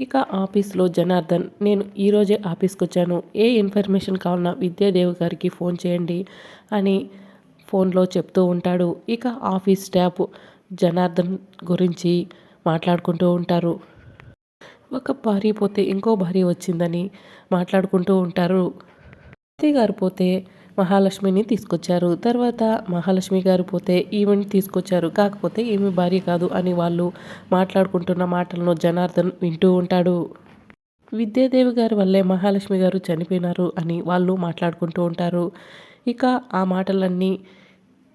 ఇక ఆఫీస్లో జనార్దన్ నేను ఈరోజే ఆఫీస్కి వచ్చాను ఏ ఇన్ఫర్మేషన్ కావాలన్నా విద్యాదేవి గారికి ఫోన్ చేయండి అని ఫోన్లో చెప్తూ ఉంటాడు. ఇక ఆఫీస్ స్టాఫ్ జనార్దన్ గురించి మాట్లాడుకుంటూ ఉంటారు. ఒక భార్య పోతే ఇంకో భార్య వచ్చిందని మాట్లాడుకుంటూ ఉంటారు. గారు పోతే మహాలక్ష్మిని తీసుకొచ్చారు. తర్వాత మహాలక్ష్మి గారు పోతే ఈవెంట్ తీసుకొచ్చారు. కాకపోతే ఏమి భార్య కాదు అని వాళ్ళు మాట్లాడుకుంటున్న మాటలను జనార్దన్ వింటూ ఉంటాడు. విద్యాదేవి గారి వల్లే మహాలక్ష్మి గారు చనిపోయినారు అని వాళ్ళు మాట్లాడుకుంటూ ఉంటారు. ఇక ఆ మాటలన్నీ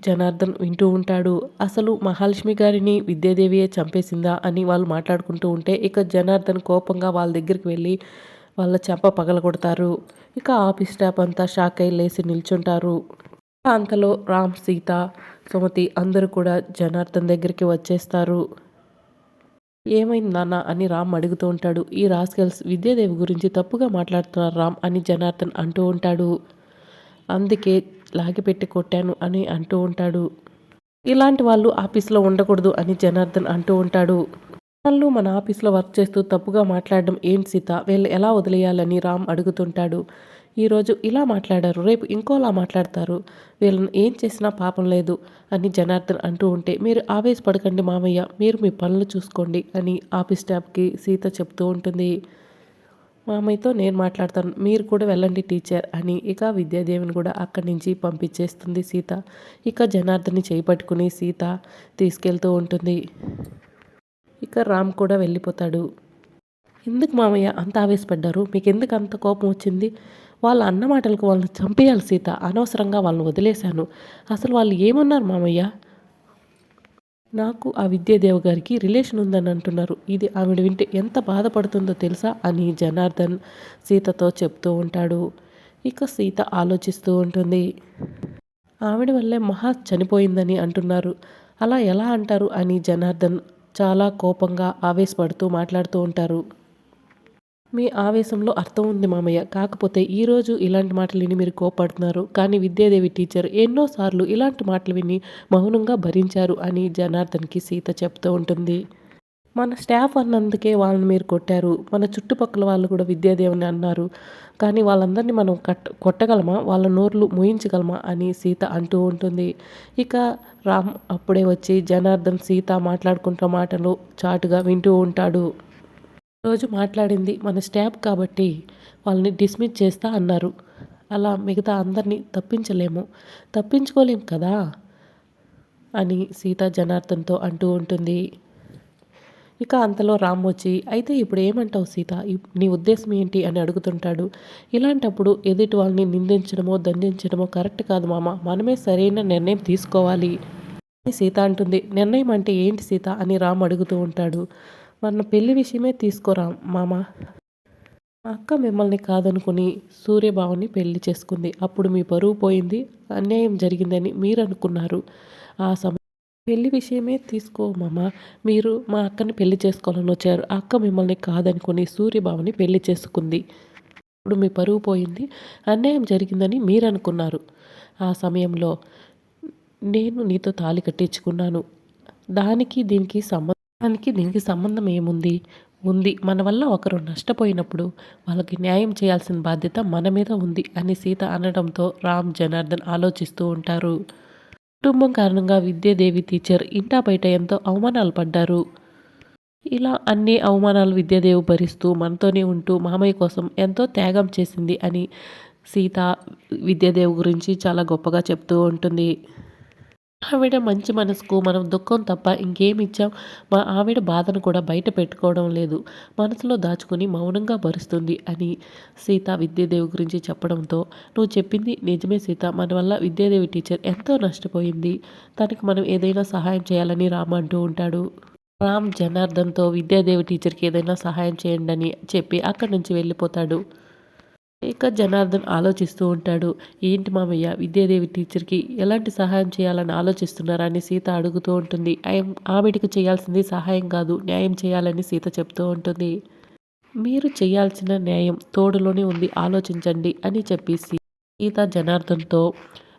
జనార్దన్ వింటూ ఉంటాడు. అసలు మహాలక్ష్మి గారిని విద్యాదేవియే చంపేసిందా అని వాళ్ళు మాట్లాడుకుంటూ ఉంటే ఇక జనార్దన్ కోపంగా వాళ్ళ దగ్గరికి వెళ్ళి వాళ్ళ చెంప పగలగొడతారు. ఇక ఆఫీస్ స్టాఫ్ అంతా షాక్ అయి లేచి నిల్చుంటారు. అంతలో రామ్ సీత సుమతి అందరూ కూడా జనార్దన్ దగ్గరికి వచ్చేస్తారు. ఏమైంది నాన్న అని రామ్ అడుగుతూ ఉంటాడు. ఈ రాస్కెల్స్ విద్యాదేవి గురించి తప్పుగా మాట్లాడుతున్నారు రామ్ అని జనార్దన్ అంటూ ఉంటాడు. అందుకే లాగిపెట్టి కొట్టాను అని అంటూ ఉంటాడు. ఇలాంటి వాళ్ళు ఆఫీస్లో ఉండకూడదు అని జనార్దన్ అంటూ ఉంటాడు. వాళ్ళు మన ఆఫీస్లో వర్క్ చేస్తూ తప్పుగా మాట్లాడడం ఏంటి సీత? వీళ్ళు ఎలా వదిలేయాలని రామ్ అడుగుతుంటాడు. ఈరోజు ఇలా మాట్లాడారు రేపు ఇంకోలా మాట్లాడతారు. వీళ్ళని ఏం చేసినా పాపం లేదు అని జనార్దన్ అంటూ ఉంటే మీరు ఆవేశపడకండి మామయ్య మీరు మీ పనులు చూసుకోండి అని ఆఫీస్ స్టాఫ్కి సీత చెప్తూ ఉంటుంది. మామయ్యతో నేను మాట్లాడతాను మీరు కూడా వెళ్ళండి టీచర్ అని ఇక విద్యాదేవిని కూడా అక్కడి నుంచి పంపించేస్తుంది సీత. ఇక జనార్దన్ని చేపట్టుకుని సీత తీసుకెళ్తూ ఉంటుంది. ఇక రామ్ కూడా వెళ్ళిపోతాడు. ఎందుకు మామయ్య అంత ఆవేశపడ్డారు? మీకు ఎందుకు అంత కోపం వచ్చింది? వాళ్ళ అన్న మాటలకు వాళ్ళని చంపేయాలి సీత. అనవసరంగా వాళ్ళని వదిలేశాను. అసలు వాళ్ళు ఏమన్నారు మామయ్య? నాకు ఆ విద్యాదేవ్ గారికి రిలేషన్ ఉందని అంటున్నారు. ఇది ఆవిడ వింటే ఎంత బాధపడుతుందో తెలుసా అని జనార్దన్ సీతతో చెప్తూ ఉంటాడు. ఇక సీత ఆలోచిస్తూ ఉంటుంది. ఆవిడ వల్లే మహా చనిపోయిందని అంటున్నారు. అలా ఎలా అంటారు అని జనార్దన్ చాలా కోపంగా ఆవేశపడుతూ మాట్లాడుతూ ఉంటారు. మీ ఆవేశంలో అర్థం ఉంది మామయ్య. కాకపోతే ఈరోజు ఇలాంటి మాటలు విని మీరు కోపడుతున్నారు కానీ విద్యాదేవి టీచర్ ఎన్నోసార్లు ఇలాంటి మాటలు విని మౌనంగా భరించారు అని జనార్దన్కి సీత చెప్తూ ఉంటుంది. మన స్టాఫ్ అన్నందుకే వాళ్ళని మీరు కొట్టారు. మన చుట్టుపక్కల వాళ్ళు కూడా విద్యాదేవిని అన్నారు. కానీ వాళ్ళందరినీ మనం కట్ కొట్టగలమా? వాళ్ళ నోర్లు మూయించగలమా? అని సీత అంటూ ఉంటుంది. ఇక రామ్ అప్పుడే వచ్చి జనార్దన్ సీత మాట్లాడుకుంటున్న మాటలు చాటుగా వింటూ ఉంటాడు. రోజు మాట్లాడింది మన స్టాఫ్ కాబట్టి వాళ్ళని డిస్మిస్ చేస్తా అన్నారు. అలా మిగతా అందరినీ తప్పించలేము. తప్పించుకోలేం కదా? అని సీత జనార్దన్తో అంటూ ఉంటుంది. ఇక అంతలో రామ్ వచ్చి అయితే ఇప్పుడు ఏమంటావు సీత? నీ ఉద్దేశం ఏంటి? అని అడుగుతుంటాడు. ఇలాంటప్పుడు ఎదుటి వాళ్ళని నిందించడమో దండించడమో కరెక్ట్ కాదు మామ. మనమే సరైన నిర్ణయం తీసుకోవాలి. సీత అంటుంది. నిర్ణయం అంటే ఏంటి సీత? అని రామ్ అడుగుతూ ఉంటాడు. మన పెళ్ళి విషయమే తీసుకోరా మామ. అక్క మిమ్మల్ని కాదనుకుని సూర్యబావుని పెళ్ళి చేసుకుంది. అప్పుడు మీ పరువు పోయింది అన్యాయం జరిగిందని మీరు అనుకున్నారు ఆ సమయం పెళ్ళి విషయమే తీసుకోమమ్మా మీరు మా అక్కని పెళ్ళి చేసుకోవాలని వచ్చారు. అక్క మిమ్మల్ని కాదనుకొని సూర్యబాబుని పెళ్ళి చేసుకుంది. ఇప్పుడు మీ పరువు పోయింది. అన్యాయం జరిగిందని మీరు అనుకున్నారు ఆ సమయంలో నేను నీతో తాళి కట్టించుకున్నాను. దానికి దీనికి సంబంధానికి దీనికి సంబంధం ఏముంది? ఉంది. మన వల్ల ఒకరు నష్టపోయినప్పుడు వాళ్ళకి న్యాయం చేయాల్సిన బాధ్యత మన మీద ఉంది అని సీత అనడంతో రామ్ జనార్దన్ ఆలోచిస్తూ ఉంటారు. కుటుంబం కారణంగా విద్యాదేవి టీచర్ ఇంటా బయట ఎంతో అవమానాలు పడ్డారు. ఇలా అన్ని అవమానాలు విద్యాదేవి భరిస్తూ మనతోనే ఉంటూ మామయ్య కోసం ఎంతో త్యాగం చేసింది అని సీత విద్యాదేవి గురించి చాలా గొప్పగా చెప్తూ ఉంటుంది. ఆవిడ మంచి మనసుకు మనం దుఃఖం తప్ప ఇంకేమిచ్చాం మా ఆవిడ బాధను కూడా బయట పెట్టుకోవడం లేదు. మనసులో దాచుకుని మౌనంగా భరుస్తుంది అని సీత విద్యాదేవి గురించి చెప్పడంతో నువ్వు చెప్పింది నిజమే సీత. మన వల్ల విద్యాదేవి టీచర్ ఎంతో నష్టపోయింది. తనకి మనం ఏదైనా సహాయం చేయాలని రామ అంటూ ఉంటాడు. రామ్ జనార్దన్తో విద్యాదేవి టీచర్కి ఏదైనా సహాయం చేయండి అని చెప్పి అక్కడి నుంచి వెళ్ళిపోతాడు. ఇక జనార్దన్ ఆలోచిస్తూ ఉంటాడు. ఏంటి మామయ్య విద్యాదేవి టీచర్కి ఎలాంటి సహాయం చేయాలని ఆలోచిస్తున్నారా? అని సీత అడుగుతూ ఉంటుంది. ఆమెటికి చేయాల్సింది సహాయం కాదు న్యాయం చేయాలని సీత చెప్తూ ఉంటుంది. మీరు చేయాల్సిన న్యాయం తోడులోనే ఉంది ఆలోచించండి అని చెప్పి సీత జనార్దన్తో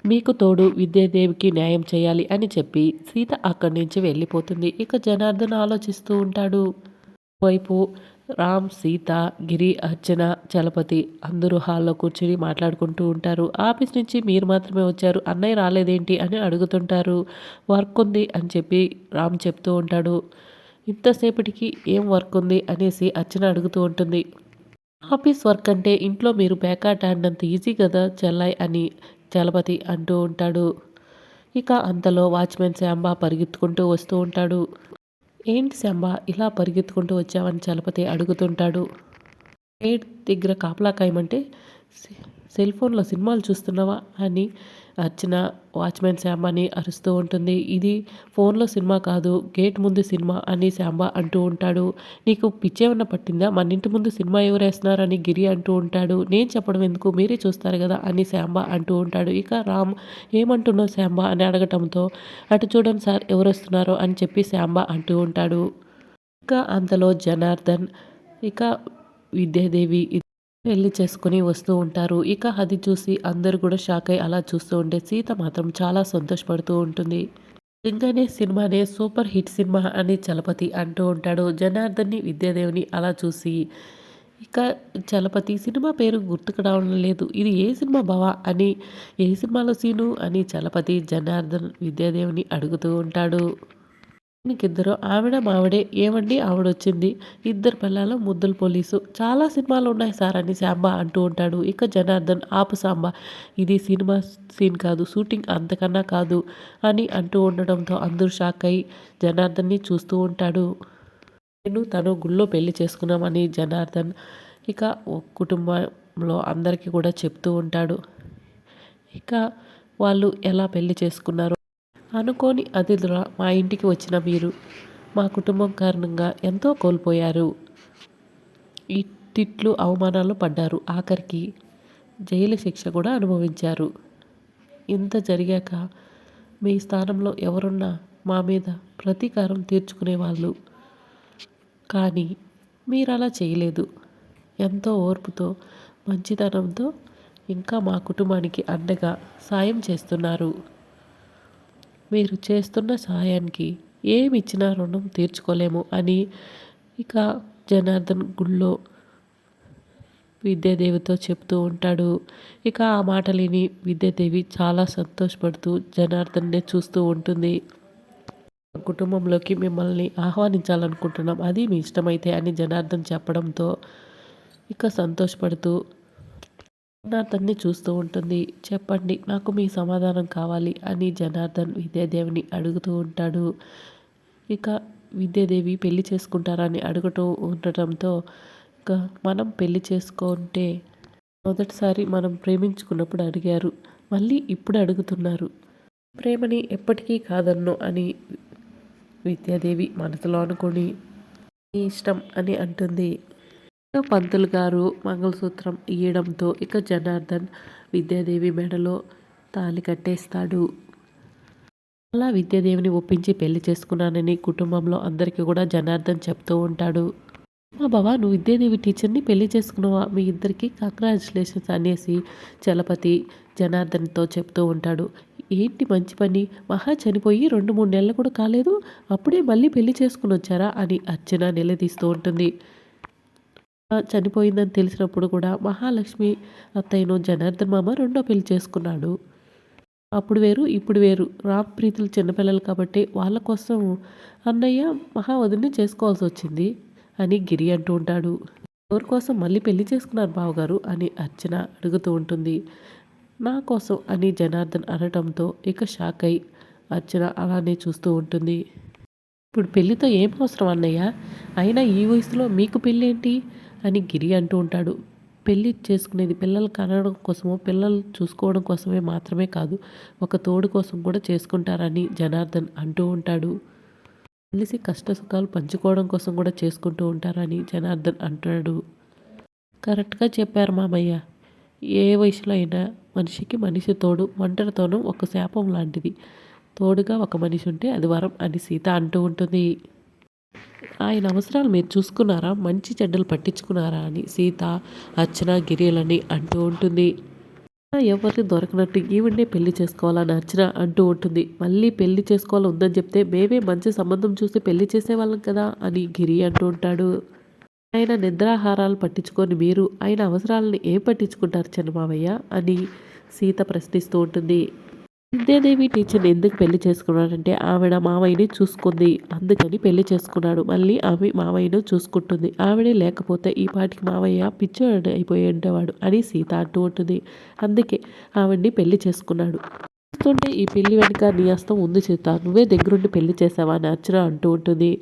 మీకు తోడు విద్యాదేవికి న్యాయం చేయాలి అని చెప్పి సీత అక్కడి నుంచి వెళ్ళిపోతుంది. ఇక జనార్దన్ ఆలోచిస్తూ ఉంటాడు. వైపు రామ్ సీత గిరి అర్చన చలపతి అందరూ హాల్లో కూర్చుని మాట్లాడుకుంటూ ఉంటారు. ఆఫీస్ నుంచి మీరు మాత్రమే వచ్చారు. అన్నయ్య రాలేదేంటి అని అడుగుతుంటారు. వర్క్ ఉంది అని చెప్పి రామ్ చెప్తూ ఉంటాడు. ఇంతసేపటికి ఏం వర్క్ ఉంది అనేసి అర్చన అడుగుతూ ఉంటుంది. ఆఫీస్ వర్క్ అంటే ఇంట్లో మీరు బ్యాకాట్ ఆడినంత ఈజీ కదా చెల్లాయి అని చలపతి అంటూ ఉంటాడు. ఇక అంతలో వాచ్మెన్ శాంబా పరిగెత్తుకుంటూ వస్తూ ఉంటాడు. ఏంటి శాంబా ఇలా పరిగెత్తుకుంటూ వచ్చావని చలపతి అడుగుతుంటాడు. గేట్ దగ్గర కాపలా కాయమంటే సెల్ ఫోన్లో సినిమాలు చూస్తున్నావా? అని అర్చన వాచ్మెన్ శాంబాని అరుస్తూ ఉంటుంది. ఇది ఫోన్లో సినిమా కాదు గేట్ ముందు సినిమా అని శాంబా అంటూ ఉంటాడు. నీకు పిచ్చేమన్నా పట్టిందా? మన ఇంటి ముందు సినిమా ఎవరేస్తున్నారని గిరి అంటూ ఉంటాడు. నేను చెప్పడం ఎందుకు? మీరే చూస్తారు కదా అని శాంబా అంటూ ఉంటాడు. ఇక రామ్ ఏమంటున్నావు శాంబా అని అడగటంతో అటు చూడండి సార్ ఎవరు వస్తున్నారో అని చెప్పి శాంబా అంటూ ఉంటాడు. ఇక అంతలో జనార్దన్ ఇక విద్యాదేవి పెళ్ళి చేసుకుని వస్తూ ఉంటారు. ఇక అది చూసి అందరూ కూడా షాక్ అయి అలా చూస్తూ ఉంటే సీత మాత్రం చాలా సంతోషపడుతూ ఉంటుంది. నిజంగానే సినిమానే సూపర్ హిట్ సినిమా అని చలపతి అంటూ ఉంటాడు. జనార్దన్ని విద్యాదేవిని అలా చూసి ఇక చలపతి సినిమా పేరు గుర్తుకు రావడం లేదు. ఇది ఏ సినిమా బావా అని ఏ సినిమాలో సీను అని చలపతి జనార్దన్ విద్యాదేవిని అడుగుతూ ఉంటాడు. ఇద్దరు ఆవిడ మావిడే ఏమండి ఆవిడొచ్చింది? ఇద్దరు పిల్లలు ముద్దుల పోలీసు. చాలా సినిమాలు ఉన్నాయి సార్ అని శాంబా అంటూ ఉంటాడు. ఇక జనార్దన్ ఆపు సాంబ ఇది సినిమా సీన్ కాదు షూటింగ్ అంతకన్నా కాదు అని అంటూ ఉండడంతో అందరూ షాక్ అయి జనార్దన్ని చూస్తూ ఉంటాడు. నేను తను గుళ్ళో పెళ్ళి చేసుకున్నామని జనార్దన్ ఇక కుటుంబంలో అందరికీ కూడా చెప్తూ ఉంటాడు. ఇక వాళ్ళు ఎలా పెళ్ళి చేసుకున్నారు? అనుకోని అతిథుల మా ఇంటికి వచ్చిన మీరు మా కుటుంబం కారణంగా ఎంతో కోల్పోయారు. ఈ తిట్లు అవమానాలు పడ్డారు. ఆఖరికి జైలు శిక్ష కూడా అనుభవించారు. ఇంత జరిగాక మీ స్థానంలో ఎవరున్నా మా మీద ప్రతీకారం తీర్చుకునేవాళ్ళు. కానీ మీరు అలా చేయలేదు. ఎంతో ఓర్పుతో మంచితనంతో ఇంకా మా కుటుంబానికి అండగా సాయం చేస్తున్నారు. మీరు చేస్తున్న సహాయానికి ఏమి ఇచ్చినా రుణం తీర్చుకోలేము అని ఇక జనార్దన్ గుళ్ళో విద్యాదేవితో చెప్తూ ఉంటాడు. ఇక ఆ మాటలిని విద్యాదేవి చాలా సంతోషపడుతూ జనార్దన్నే చూస్తూ ఉంటుంది. కుటుంబంలోకి మిమ్మల్ని ఆహ్వానించాలనుకుంటున్నాం. అది మీ ఇష్టమైతే అని జనార్దన్ చెప్పడంతో ఇక సంతోషపడుతూ జనార్దన్ని చూస్తూ ఉంటుంది. చెప్పండి నాకు మీ సమాధానం కావాలి అని జనార్దన్ విద్యాదేవిని అడుగుతూ ఉంటాడు. ఇక విద్యాదేవి పెళ్ళి చేసుకుంటారని అడుగుతూ ఉండటంతో ఇక మనం పెళ్ళి చేసుకుంటే మొదటిసారి మనం ప్రేమించుకున్నప్పుడు అడిగారు. మళ్ళీ ఇప్పుడు అడుగుతున్నారు. ప్రేమని ఎప్పటికీ కాదన్ను అని విద్యాదేవి మనసులో అనుకొని ఇష్టం అని అంటుంది. పంతులు గారు మంగళసూత్రం ఇయ్యడంతో ఇక జనార్దన్ విద్యాదేవి మెడలో తాళి కట్టేస్తాడు. అలా విద్యాదేవిని ఒప్పించి పెళ్ళి చేసుకున్నానని కుటుంబంలో అందరికీ కూడా జనార్దన్ చెప్తూ ఉంటాడు. మా బావ నువ్వు విద్యాదేవి టీచర్ని పెళ్ళి చేసుకున్నావా? మీ ఇద్దరికి కంగ్రాచులేషన్స్ అనేసి చలపతి జనార్దన్తో చెప్తూ ఉంటాడు. ఏంటి మంచి పని? మహా చనిపోయి రెండు మూడు నెలలు కూడా కాలేదు? అప్పుడే మళ్ళీ పెళ్ళి చేసుకుని వచ్చారా? అని అర్చన నిలదీస్తూ ఉంటుంది. చనిపోయిందని తెలిసినప్పుడు కూడా మహాలక్ష్మి అత్తయ్యను జనార్దన్ మామ రెండో పెళ్ళి చేసుకున్నాడు. అప్పుడు వేరు ఇప్పుడు వేరు. రామ్ ప్రీతులు చిన్నపిల్లలు కాబట్టి వాళ్ళ కోసం అన్నయ్య మహావధుని చేసుకోవాల్సి వచ్చింది అని గిరి అంటూ ఉంటాడు. ఎవరి కోసం మళ్ళీ పెళ్ళి చేసుకున్నారు బావగారు అని అర్చన అడుగుతూ ఉంటుంది. నా కోసం అని జనార్దన్ అనటంతో ఇక షాక్ అయి అర్చన అలానే చూస్తూ ఉంటుంది. ఇప్పుడు పెళ్ళితో ఏం అవసరం అన్నయ్య? అయినా ఈ వయసులో మీకు పెళ్ళేంటి? అని గిరి అంటూ ఉంటాడు. పెళ్ళి చేసుకునేది పిల్లలు కనడం కోసమో పిల్లలు చూసుకోవడం కోసమే మాత్రమే కాదు ఒక తోడు కోసం కూడా చేసుకుంటారని జనార్దన్ అంటూ ఉంటాడు. కలిసి కష్ట సుఖాలు పంచుకోవడం కోసం కూడా చేసుకుంటూ ఉంటారని జనార్దన్ అంటాడు. కరెక్ట్గా చెప్పారు మామయ్య. ఏ వయసులో అయినా మనిషికి మనిషి తోడు ఒంటరితోనూ ఒక శాపం లాంటిది. తోడుగా ఒక మనిషి ఉంటే అది వరం అని సీత అంటూ ఉంటుంది. ఆయన అవసరాలు మీరు చూసుకున్నారా? మంచి చెడ్డలు పట్టించుకున్నారా అని సీత అర్చన గిరిలని అంటూ ఉంటుంది. ఎవరిని దొరకనట్టు ఈవిడే పెళ్ళి చేసుకోవాలని అర్చన అంటూ ఉంటుంది. మళ్ళీ పెళ్ళి చేసుకోవాలి ఉందని చెప్తే మేమే మంచి సంబంధం చూసి పెళ్ళి చేసేవాళ్ళం కదా అని గిరి అంటూ ఉంటాడు. ఆయన నిద్రాహారాలు పట్టించుకొని మీరు ఆయన అవసరాలను ఏం పట్టించుకుంటారు చంద్రమావయ్య? అని సీత ప్రశ్నిస్తూ ఉంటుంది. విద్యాదేవి టీచర్ని ఎందుకు పెళ్ళి చేసుకున్నాడంటే ఆవిడ మావయ్యని చూసుకుంది. అందుకని పెళ్ళి చేసుకున్నాడు. మళ్ళీ ఆమె మావయ్యను చూసుకుంటుంది. ఆవిడే లేకపోతే ఈ పాటికి మావయ్య పిచ్చోడు అయిపోయి ఉండేవాడు అని సీత అంటూ ఉంటుంది. అందుకే ఆవిడ్ని పెళ్ళి చేసుకున్నాడు. చూస్తుంటే ఈ పెళ్ళి వెనుక నీ అస్తం ఉంది సీత. నువ్వే దగ్గరుండి పెళ్ళి చేసావా అని అర్చన అంటూ ఉంటుంది.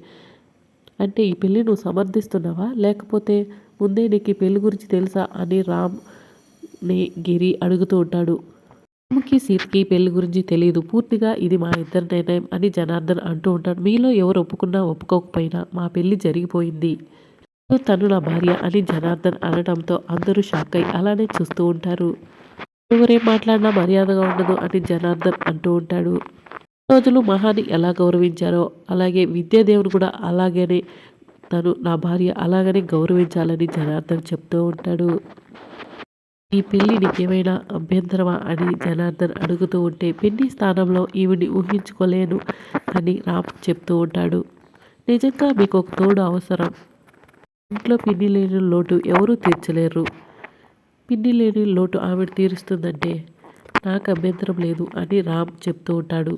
అంటే ఈ పెళ్ళి నువ్వు సమర్థిస్తున్నావా? లేకపోతే ముందే నీకు ఈ పెళ్ళి గురించి తెలుసా అని రామ్ని గిరి అడుగుతూ ఉంటాడు. రామ్కి సీతకి పెళ్ళి గురించి తెలియదు పూర్తిగా ఇది మా ఇద్దరి నిర్ణయం అని జనార్దన్ అంటూ ఉంటాడు. మీలో ఎవరు ఒప్పుకున్నా ఒప్పుకోకపోయినా మా పెళ్ళి జరిగిపోయింది. తను నా భార్య అని జనార్దన్ అనడంతో అందరూ షాక్ అయి అలానే చూస్తూ ఉంటారు. ఎవరేం మాట్లాడినా మర్యాదగా ఉండదు అని జనార్దన్ అంటూ ఉంటాడు. రోజులు మహాని ఎలా గౌరవించారో అలాగే విద్యాదేవుని కూడా అలాగనే తను నా భార్య అలాగనే గౌరవించాలని జనార్దన్ చెప్తూ ఉంటాడు. ఈ పెళ్ళి ఏమైనా అభ్యంతరమా అని జనార్దన్ అడుగుతూ ఉంటే పెళ్ళి స్థానంలో ఈవిని ఊహించుకోలేను అని రామ్ చెప్తూ ఉంటాడు. నిజంగా మీకు ఒక తోడు అవసరం. ఇంట్లో పిన్ని లేని లోటు ఎవరూ తీర్చలేరు. పిన్ని లేని లోటు ఆవిడ తీరుస్తుందంటే నాకు అభ్యంతరం లేదు అని రామ్ చెప్తూ ఉంటాడు.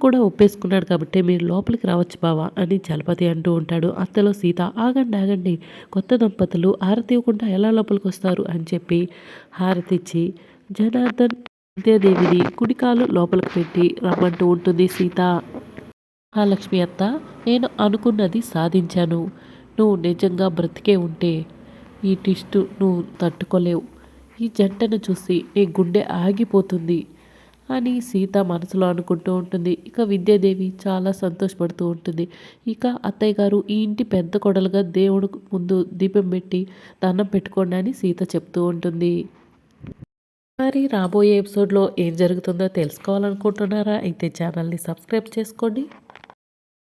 కూడా ఒప్పేసుకున్నాడు కాబట్టి మీరు లోపలికి రావచ్చు బావా అని చలపతి అంటూ ఉంటాడు. అంతలో సీత ఆగండి ఆగండి. కొత్త దంపతులు హారతి ఇవ్వకుండా ఎలా లోపలికి వస్తారు? అని చెప్పి హారతి ఇచ్చి జనార్దన్ విద్యాదేవిని కుడికాలు లోపలికి పెట్టి రమ్మంటూ ఉంటుంది సీత. మహాలక్ష్మి లక్ష్మి అత్త నేను అనుకున్నది సాధించాను. నువ్వు నిజంగా బ్రతికే ఉంటే ఈ టిస్టు నువ్వు తట్టుకోలేవు. ఈ జంటను చూసి నీ గుండె ఆగిపోతుంది. అని సీత మనసులో అనుకుంటూ ఉంటుంది. ఇక విద్యాదేవి చాలా సంతోషపడుతూ ఉంటుంది. ఇక అత్తయ్య గారు ఈ ఇంటి పెద్ద కొడలుగా దేవుడు ముందు దీపం పెట్టి దండం పెట్టుకోండి అని సీత చెప్తూ ఉంటుంది. మరి రాబోయే ఎపిసోడ్లో ఏం జరుగుతుందో తెలుసుకోవాలనుకుంటున్నారా? అయితే ఛానల్ని సబ్స్క్రైబ్ చేసుకోండి.